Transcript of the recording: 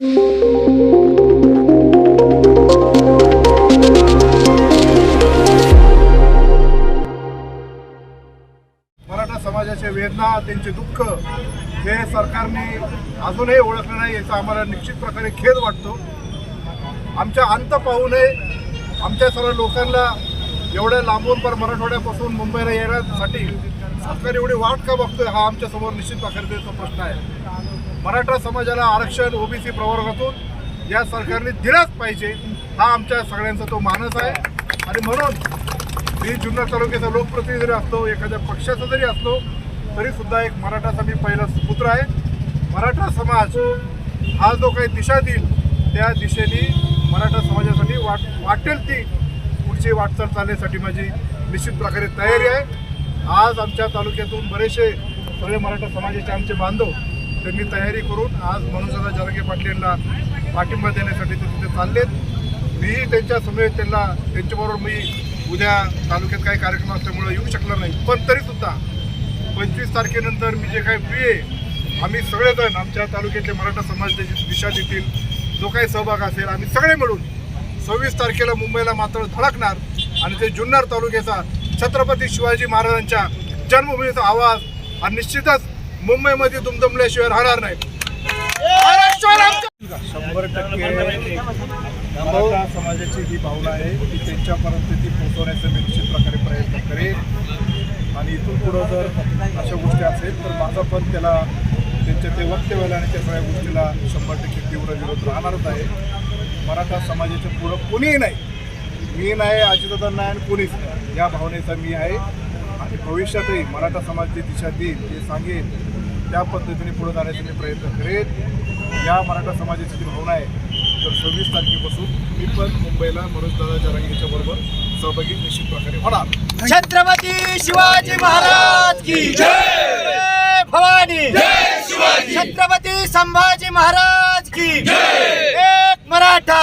मराठा समाजाचे वेदना त्यांचे दुःख हे सरकारने अजूनही ओळखलं नाही याचा आम्हाला निश्चित प्रकारे खेद वाटतो. आमच्या अंत पाहू नये. आमच्या सर्व लोकांना एवढ्या लांबून पर मराठवाड्यापासून मुंबईला येण्यासाठी सरकार एवढी वाट का बघतोय हा आमच्यासमोर निश्चित प्रकारचा प्रश्न आहे. मराठा समाजाला आरक्षण ओबीसी प्रवर्गातून या सरकारने दिलाच पाहिजे हा आमच्या सगळ्यांचा तो मानस आहे. आणि म्हणून मी जुन्नर तालुक्याचा लोकप्रतिनिधी जरी असतो एखाद्या पक्षाचा जरी असलो तरीसुद्धा एक मराठाचा मी पहिला पुत्र आहे. मराठा समाज हा जो काही दिशा देईल त्या दिशेने मराठा समाजासाठी वाट वाटेल ती पुढची वाटचाल चालण्यासाठी माझी निश्चित प्रकारे तयारी आहे. आज आमच्या तालुक्यातून बरेचसे सगळे मराठा समाजाचे आमचे बांधव त्यांनी तयारी करून आज मनोजदा जरांगे पाटील यांना पाठिंबा देण्यासाठी ते तिथे चाललेत. मीही त्यांच्या समेत त्यांना त्यांच्याबरोबर मी उद्या तालुक्यात काही कार्यक्रम असल्यामुळे येऊ शकणार नाही. पण तरीसुद्धा पंचवीस तारखेनंतर मी जे काही प्रिय आहे आम्ही सगळेजण आमच्या तालुक्यातले मराठा समाज दिशा देतील. जो काही सहभाग असेल आम्ही सगळे मिळून सव्वीस तारखेला मुंबईला मात्र धडकणार आणि ते जुन्नर तालुक्याचा छत्रपती शिवाजी महाराजांच्या जन्मभूमीचा आवाज आणि निश्चितच मुंबईमध्ये दुमदमल्याशिवाय राहणार नाही. शंभर टक्के मराठा समाजाची जी भावना आहे ती त्यांच्यापर्यंत ती पोहोचवण्याचा मी निश्चित प्रकारे प्रयत्न करेन. आणि इथून पुढं जर अशा गोष्टी असेल तर माझा पण त्याला त्यांच्या ते वक्तव्याला आणि त्या सगळ्या गोष्टीला शंभर टक्के तीव्र विरोध राहणारच आहे. मराठा समाजाच्या पुढं कोणीही नाही. मी नाही अजितदादा नाही आणि कोणीच नाही. या भावनेचा मी आहे. भविष्यातही मराठा समाज जे दिशा देईल जे सांगेल त्या पद्धतीने पुढे जाण्याचा मी प्रयत्न करेन. या मराठा समाजाची जी भावना आहे तर सव्वीस तारखेपासून मी पण मुंबईला मनोजदादा जरांगीच्या बरोबर सहभागी निश्चित प्रकारे होणार. छत्रपती शिवाजी महाराज की जय! भवानी! छत्रपती संभाजी महाराज की एक मराठा!